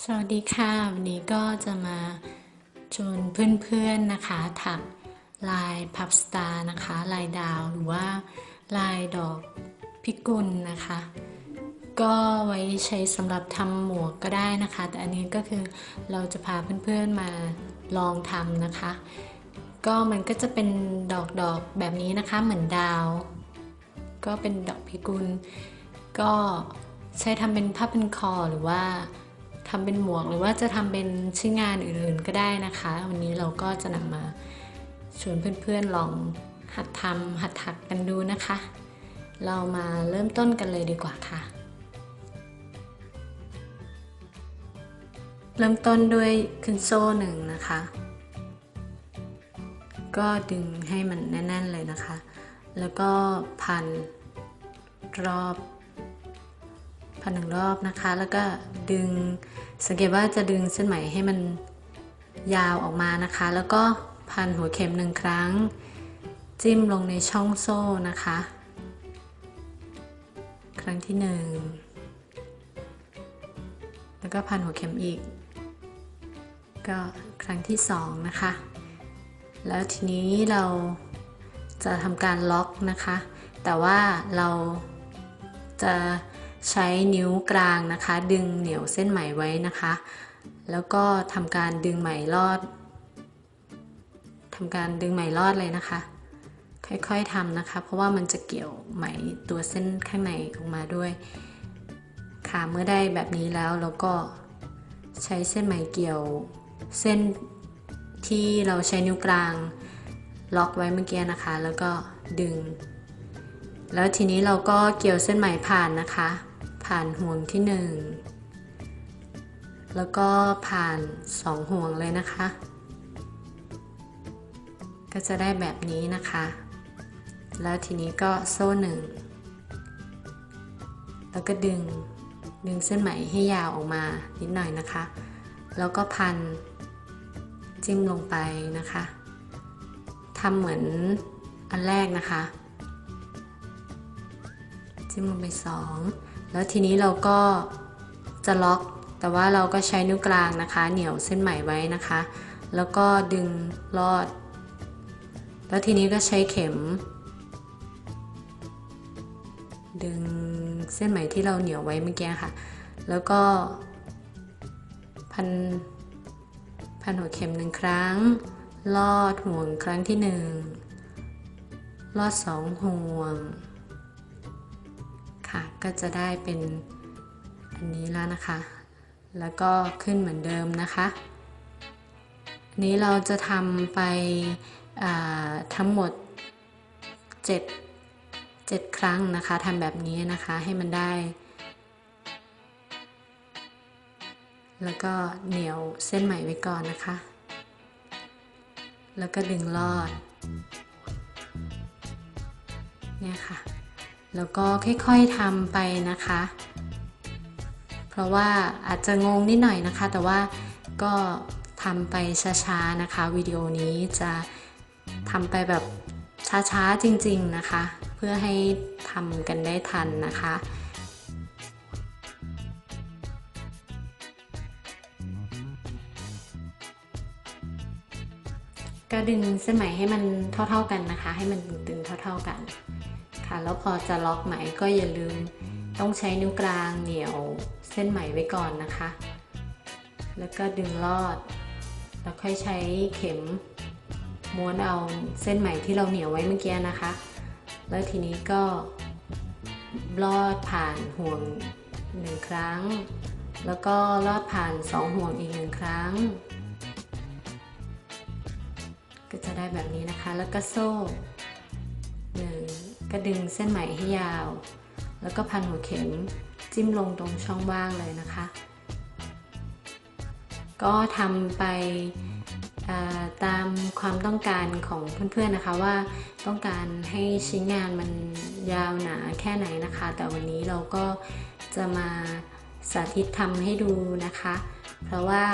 สวัสดีค่ะ วันนี้ก็จะมาชวนเพื่อนๆนะคะถักลายพับสตาร์นะคะ ลายดาวหรือว่าลายดอกพิกุลนะคะ ก็ไว้ใช้สำหรับทำหมวกก็ได้นะคะ แต่อันนี้ก็คือเราจะพาเพื่อนๆมาลองทำนะคะ ก็มันก็จะเป็นดอกดอกแบบนี้นะคะเหมือนดาว ก็เป็นดอกพิกุล ก็ใช้ทำเป็นผ้าพันคอหรือว่า ทำเป็นหมวกหรือว่าจะทำเป็นชิ้นงานอื่นๆก็ได้นะคะ วันนี้เราก็จะนำมาชวนเพื่อนๆลองหัดทำหัดถักกันดูนะคะ เรามาเริ่มต้นกันเลยดีกว่าค่ะ เริ่มต้นด้วยขึ้นโซ่หนึ่งนะคะ ก็ดึงให้มันแน่นๆเลยนะคะ แล้วก็พันรอบ พันหนึ่งรอบนะคะ แล้วก็ดึงสังเกตว่าจะดึงเส้นไหมให้มันยาวออกมานะคะ แล้วก็พันหัวเข็มหนึ่งครั้ง จิ้มลงในช่องโซ่นะคะ ครั้งที่หนึ่งแล้วก็พันหัวเข็มอีก ก็ครั้งที่สองนะคะ แล้วทีนี้เราจะทำการล็อกนะคะ แต่ว่าเราจะ ใช้นิ้วกลางนะคะ ดึงเหนียวเส้นไหมไว้นะคะ แล้วก็ทำการดึงไหมลอดทำการดึงไหมลอดเลยนะคะ ค่อยๆทำนะคะ เพราะว่ามันจะเกี่ยวไหมตัวเส้นข้างในออกมาด้วย ค่ะเมื่อได้แบบนี้แล้วเราก็ใช้เส้นไหมเกี่ยวเส้นที่เราใช้นิ้วกลางล็อกไว้เมื่อกี้นะคะ แล้วก็ดึง แล้วทีนี้เราก็เกี่ยวเส้นไหมผ่านนะคะ ผ่านห่วงที่หนึ่งแล้วก็ผ่านสองห่วงเลยนะคะ ก็จะได้แบบนี้นะคะ แล้วทีนี้ก็โซ่หนึ่งแล้วก็ดึงดึงเส้นไหมให้ยาวออกมานิดหน่อยนะคะ แล้วก็พันจิ้มลงไปนะคะทำเหมือนอันแรกนะคะ จิ้มลงไปสอง แล้วทีนี้เราก็จะล็อก แต่ว่าเราก็ใช้นิ้วกลางนะคะ เหนี่ยวเส้นไหมไว้นะคะ แล้วก็ดึงลอด แล้วทีนี้ก็ใช้เข็ม ดึงเส้นไหมที่เราเหนี่ยวไว้เมื่อกี้ค่ะ แล้วก็พันพันหัวเข็มหนึ่งครั้ง ลอดห่วงครั้งที่หนึ่งลอดสองห่วง ค่ะ ก็จะได้เป็นอันนี้แล้วนะคะ แล้วก็ขึ้นเหมือนเดิมนะคะอันนี้เราจะทำไปทั้งหมด 7 7 ครั้งนะคะทำแบบนี้นะคะให้มันได้ แล้วก็เหนียวเส้นไหมไว้ก่อนนะคะ แล้วก็ดึงลอดเนี่ยค่ะ แล้วก็ค่อยๆทำไปนะคะ เพราะว่าอาจจะงงนิดหน่อยนะคะ แต่ว่าก็ทำไปช้าๆนะคะวิดีโอนี้จะทำไปแบบช้าๆจริงๆนะคะ เพื่อให้ทำกันได้ทันนะคะก็ดึงเส้นไหมให้มันเท่า ๆกันนะคะ ให้มันตึงๆเท่า ๆกัน แล้วพอจะล็อกไหมก็อย่าลืมต้องใช้นิ้วกลางเหนียวเส้นไหมไว้ก่อนนะคะ แล้วก็ดึงลอด แล้วค่อยใช้เข็มม้วนเอาเส้นไหมที่เราเหนียวไว้เมื่อกี้นะคะ แล้วทีนี้ก็ลอดผ่านห่วงหนึ่งครั้ง แล้วก็ลอดผ่านสองห่วงอีกหนึ่งครั้ง ก็จะได้แบบนี้นะคะ แล้วก็โซ่หนึ่ง ก็ดึงเส้นไหมให้ยาว แล้วก็พันหัวเข็มจิ้มลงตรงช่องว่างเลยนะคะ ก็ทำไปตามความต้องการของเพื่อนๆนะคะว่าต้องการให้ชิ้นงานมันยาวหนาแค่ไหนนะคะ แต่วันนี้เราก็จะมาสาธิตทำให้ดูนะคะ เพราะว่า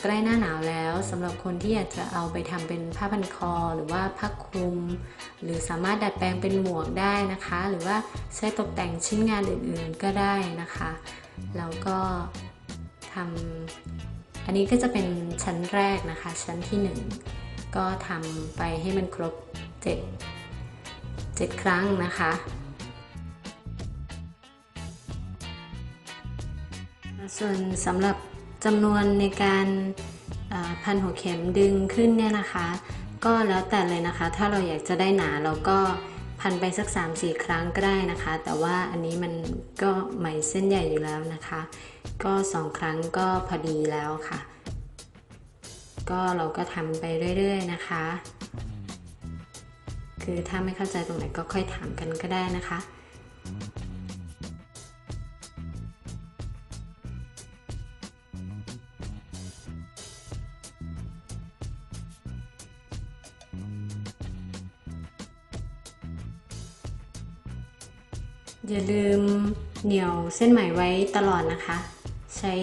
ใกล้หน้าหนาวแล้วสำหรับคนที่อยากจะเอาไปทำเป็นผ้าพันคอ หรือว่าผ้าคลุม หรือสามารถดัดแปลงเป็นหมวกได้นะคะ หรือว่าใช้ตกแต่งชิ้นงานอื่นๆก็ได้นะคะแล้วก็ทำอันนี้ก็จะเป็นชั้นแรกนะคะ ชั้นที่ 1 ก็ทำไปให้มันครบ 7 7 ครั้งนะคะส่วนสำหรับ จำนวนในการพันหัวเข็มดึงขึ้นเนี่ยนะคะ ก็แล้วแต่เลยนะคะ ถ้าเราอยากจะได้หนาเราก็พันไปสัก 3-4 ครั้งก็ได้นะคะ แต่ว่าอันนี้มันก็ไหมเส้นใหญ่อยู่แล้วนะคะ ก็ 2 ครั้งก็พอดีแล้วค่ะ ก็เราก็ทำไปเรื่อยๆนะคะ คือถ้าไม่เข้าใจตรงไหนก็ค่อยถามกันก็ได้นะคะ อย่าลืมเหนี่ยวเส้นไหมไว้ตลอดนะคะ ใช้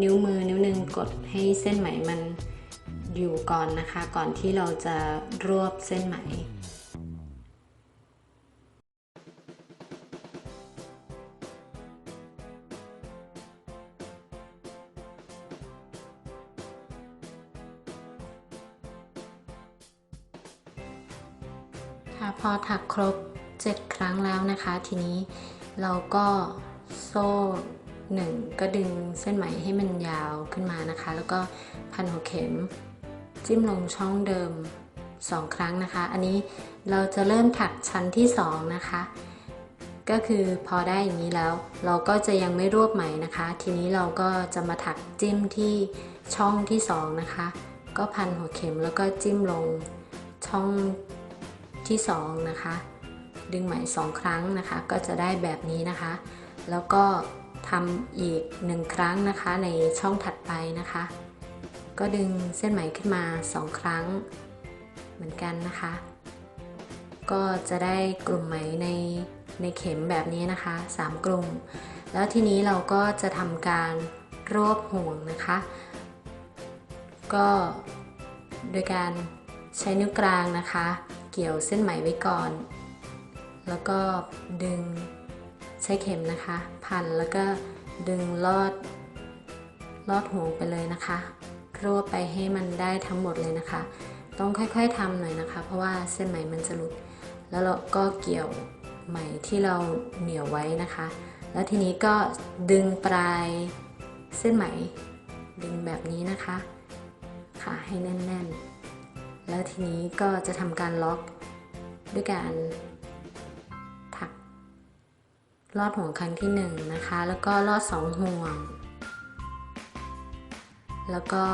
นิ้วมือนิ้วหนึ่งกดให้เส้นไหมมันอยู่ก่อนนะคะ ก่อนที่เราจะรวบเส้นไหมค่ะพอถักครบ 7 ครั้งแล้วนะคะ ทีนี้เราก็โซ่หนึ่งก็ดึงเส้นไหมให้มันยาวขึ้นมานะคะ แล้วก็พันหัวเข็ม จิ้มลงช่องเดิม 2 ครั้งนะคะ อันนี้เราจะเริ่มถักชั้นที่ 2 นะคะ ก็คือพอได้อย่างนี้แล้ว เราก็จะยังไม่รวบไหมนะคะ ทีนี้เราก็จะมาถักจิ้มที่ช่องที่ 2 นะคะ ก็พันหัวเข็มแล้วก็จิ้มลงช่องที่ 2 นะคะ ดึงไหม2ครั้งนะคะ ก็จะได้แบบนี้นะคะ แล้วก็ทำอีก1ครั้งนะคะในช่องถัดไปนะคะ ก็ดึงเส้นไหมขึ้นมา2ครั้งเหมือนกันนะคะ ก็จะได้กลุ่มไหมในในเข็มแบบนี้นะคะ3กลุ่ม แล้วทีนี้เราก็จะทำการรวบห่วงนะคะ ก็โดยการใช้นิ้วกลางนะคะ เกี่ยวเส้นไหมไว้ก่อน แล้วก็ดึงใช้เข็มนะคะ พันแล้วก็ดึงลอดลอดห่วงไปเลยนะคะรวบไปให้มันได้ทั้งหมดเลยนะคะ ต้องค่อยๆทำหน่อยนะคะ เพราะว่าเส้นไหมมันจะหลุด แล้วเราก็เกี่ยวไหมที่เราเหนี่ยวไว้นะคะ แล้วทีนี้ก็ดึงปลายเส้นไหม ดึงแบบนี้นะคะค่ะให้แน่นๆ แล้วทีนี้ก็จะทำการล็อกด้วยการ ลอดห่วงครั้งที่1นงนะคะ แล้วก็ลอดสองห่วง แล้วก็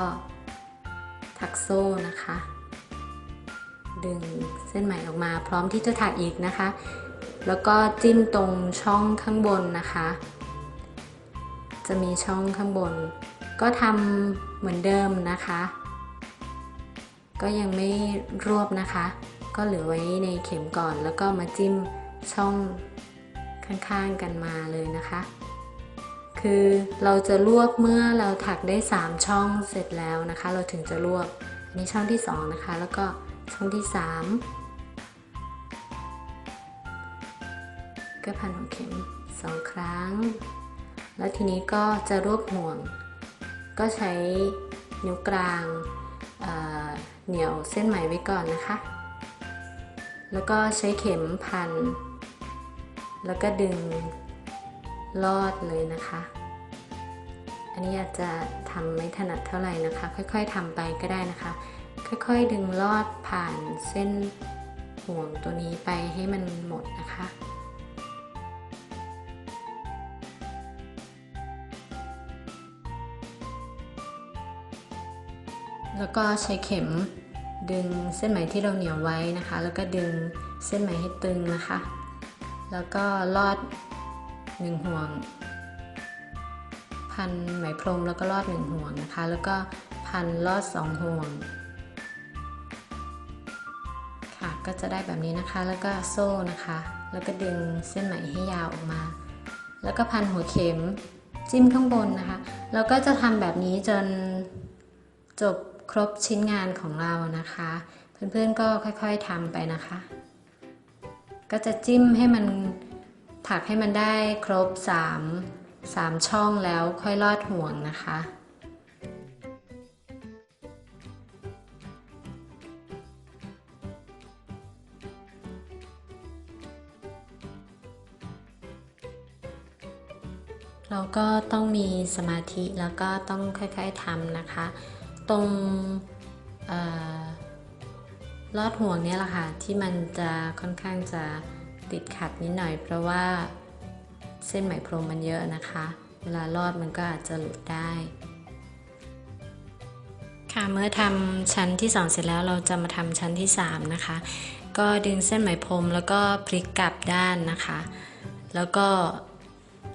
ถักโซ่นะคะ ดึงเส้นไหมออกมาพร้อมที่จะถักอีกนะคะ แล้วก็จิ้มตรงช่องข้างบนนะคะ จะมีช่องข้างบน ก็ทำเหมือนเดิมนะคะ ก็ยังไม่รวบนะคะ ก็เหลือไว้ในเข็มก่อนแล้วก็มาจิ้มช่อง ข้างๆกันมาเลยนะคะ คือเราจะรวบเมื่อเราถักได้ 3 ช่องเสร็จแล้วนะคะ เราถึงจะรวบอันนี้ช่องที่ 2 นะคะ แล้วก็ช่องที่ 3 ก็พันหัวเข็ม 2 ครั้ง แล้วทีนี้ก็จะรวบห่วง ก็ใช้นิ้วกลางเอ่อเหนี่ยวเส้นไหมไว้ก่อนนะคะ แล้วก็ใช้เข็มพัน แล้วก็ดึงลอดเลยนะคะ อันนี้อาจจะทำไม่ถนัดเท่าไหร่นะคะ ค่อยๆทำไปก็ได้นะคะ ค่อยๆดึงลอดผ่านเส้นห่วงตัวนี้ไปให้มันหมดนะคะแล้วก็ใช้เข็มดึงเส้นไหมที่เราเหนียวไว้นะคะ แล้วก็ดึงเส้นไหมให้ตึงนะคะ แล้วก็ลอดหนึ่งห่วง พันไหมพรมแล้วก็ลอดหนึ่งห่วงนะคะ แล้วก็พันลอดสองห่วง ค่ะก็จะได้แบบนี้นะคะ แล้วก็โซ่นะคะ แล้วก็ดึงเส้นไหมให้ยาวออกมา แล้วก็พันหัวเข็มจิ้มข้างบนนะคะ แล้วก็จะทำแบบนี้จนจบครบชิ้นงานของเรานะคะ เพื่อนๆก็ค่อยๆทำไปนะคะ ก็จะจิ้มให้มันถักให้มันได้ครบ3สามช่องแล้วค่อยลอดห่วงนะคะเราก็ต้องมีสมาธิแล้วก็ต้องค่อยๆทำนะคะ ตรงเอ่อ ลอดห่วงเนี่ยแหละค่ะที่มันจะค่อนข้างจะติดขัดนิดหน่อย เพราะว่าเส้นไหมพรมมันเยอะนะคะ เวลาลอดมันก็อาจจะหลุดได้ ค่ะเมื่อทำชั้นที่ 2 เสร็จแล้วเราจะมาทำชั้นที่ 3 นะคะ ก็ดึงเส้นไหมพรมแล้วก็พลิกกลับด้านนะคะ แล้วก็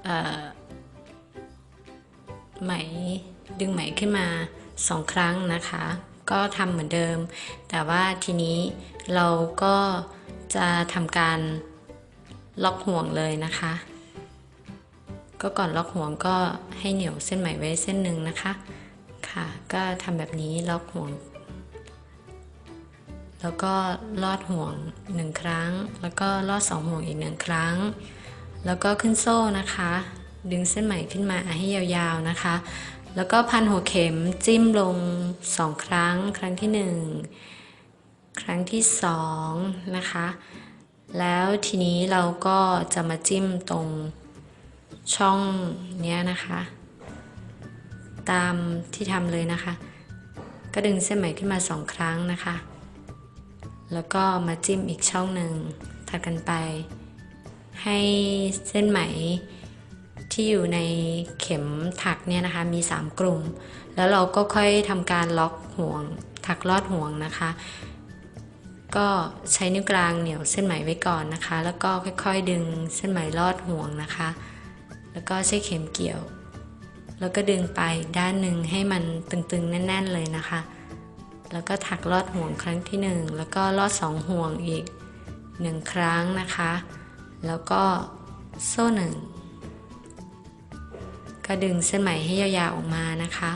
เอ่อไหมดึงไหมขึ้นมาสองครั้งนะคะ ก็ทำเหมือนเดิม แต่ว่าทีนี้เราก็จะทำการล็อกห่วงเลยนะคะ ก็ก่อนล็อกห่วงก็ให้เหนียวเส้นไหมไว้เส้นหนึ่งนะคะ ค่ะ ก็ทำแบบนี้ล็อกห่วง แล้วก็ลอดห่วงหนึ่งครั้ง แล้วก็ลอดสองห่วงอีกหนึ่งครั้ง แล้วก็ขึ้นโซ่นะคะ ดึงเส้นไหมขึ้นมาให้ยาวๆนะคะ แล้วก็พันหัวเข็มจิ้มลงสองครั้ง ครั้งที่หนึ่งครั้งที่สองนะคะ แล้วทีนี้เราก็จะมาจิ้มตรงช่องเนี้ยนะคะ ตามที่ทำเลยนะคะ ก็ดึงเส้นไหมขึ้นมาสองครั้งนะคะ แล้วก็มาจิ้มอีกช่องหนึ่งถัดกันไป ให้เส้นไหม ที่อยู่ในเข็มถักเนี่ยนะคะมี 3 กลุ่ม แล้วเราก็ค่อยทำการล็อกห่วง ถักลอดห่วงนะคะ ก็ใช้นิ้วกลางเหนี่ยวเส้นไหมไว้ก่อนนะคะ แล้วก็ค่อยๆ ดึงเส้นไหมลอดห่วงนะคะ แล้วก็ใช้เข็มเกี่ยว แล้วก็ดึงไปด้านหนึ่งให้มันตึงๆ แน่น ๆ เลยนะคะ แล้วก็ถักลอดห่วงครั้งที่ 1 แล้วก็ลอดสองห่วงอีก 1 ครั้งนะคะ แล้วก็โซ่หนึ่ง ก็ดึงเส้นไหมให้ยาวๆออกมานะคะ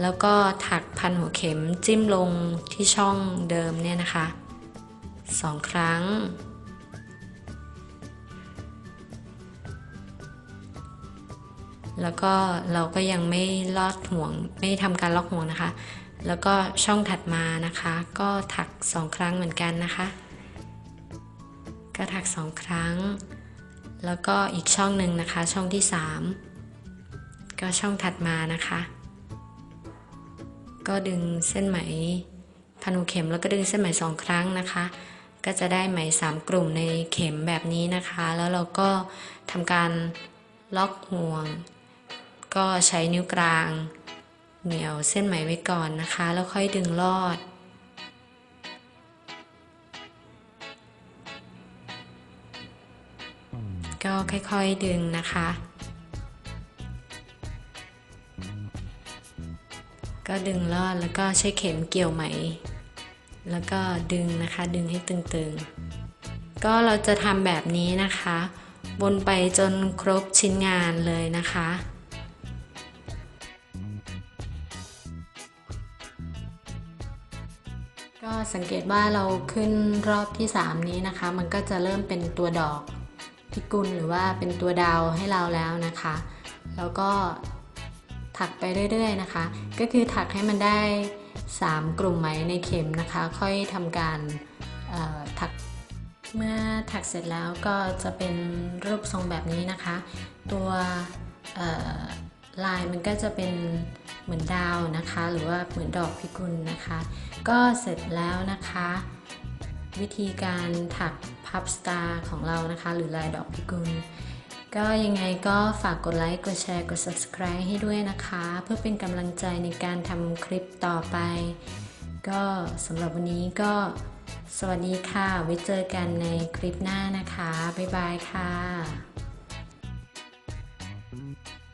แล้วก็ถักพันหัวเข็มจิ้มลงที่ช่องเดิมเนี่ยนะคะสองครั้ง แล้วก็เราก็ยังไม่ลอดห่วงไม่ทำการล็อกห่วงนะคะ แล้วก็ช่องถัดมานะคะ ก็ถักสองครั้งเหมือนกันนะคะ ก็ถักสองครั้ง แล้วก็อีกช่องหนึ่งนะคะ ช่องที่สาม ก็ช่องถัดมานะคะ ก็ดึงเส้นไหมพันหัวเข็มแล้วก็ดึงเส้นไหมสองครั้งนะคะ ก็จะได้ไหมสามกลุ่มในเข็มแบบนี้นะคะ แล้วเราก็ทำการล็อกห่วง ก็ใช้นิ้วกลาง เหนี่ยวเส้นไหมไว้ก่อนนะคะ แล้วค่อยดึงลอดก็ค่อยๆดึงนะคะ ก็ดึงลอดแล้วก็ใช้เข็มเกี่ยวไหม แล้วก็ดึงนะคะดึงให้ตึงๆ ก็เราจะทำแบบนี้นะคะ วนไปจนครบชิ้นงานเลยนะคะก็สังเกตว่าเราขึ้นรอบที่ 3 นี้นะคะ มันก็จะเริ่มเป็นตัวดอกพิกุลหรือว่าเป็นตัวดาวให้เราแล้วนะคะ แล้วก็ ถักไปเรื่อยๆนะคะ ก็คือถักให้มันได้ 3 กลุ่มไหมในเข็มนะคะ ค่อยทำการถักเมื่อถักเสร็จแล้วก็จะเป็นรูปทรงแบบนี้นะคะ ตัวลายมันก็จะเป็นเหมือนดาวนะคะ หรือว่าเหมือนดอกพิกุลนะคะ ก็เสร็จแล้วนะคะ วิธีการถักพับสตาร์ของเรานะคะ หรือลายดอกพิกุล ก็ยังไงก็ฝากกดไลค์ กดแชร์ กด subscribe ให้ด้วยนะคะ เพื่อเป็นกำลังใจในการทำคลิปต่อไป ก็สำหรับวันนี้ก็สวัสดีค่ะ ไว้เจอกันในคลิปหน้านะคะ บ๊ายบายค่ะ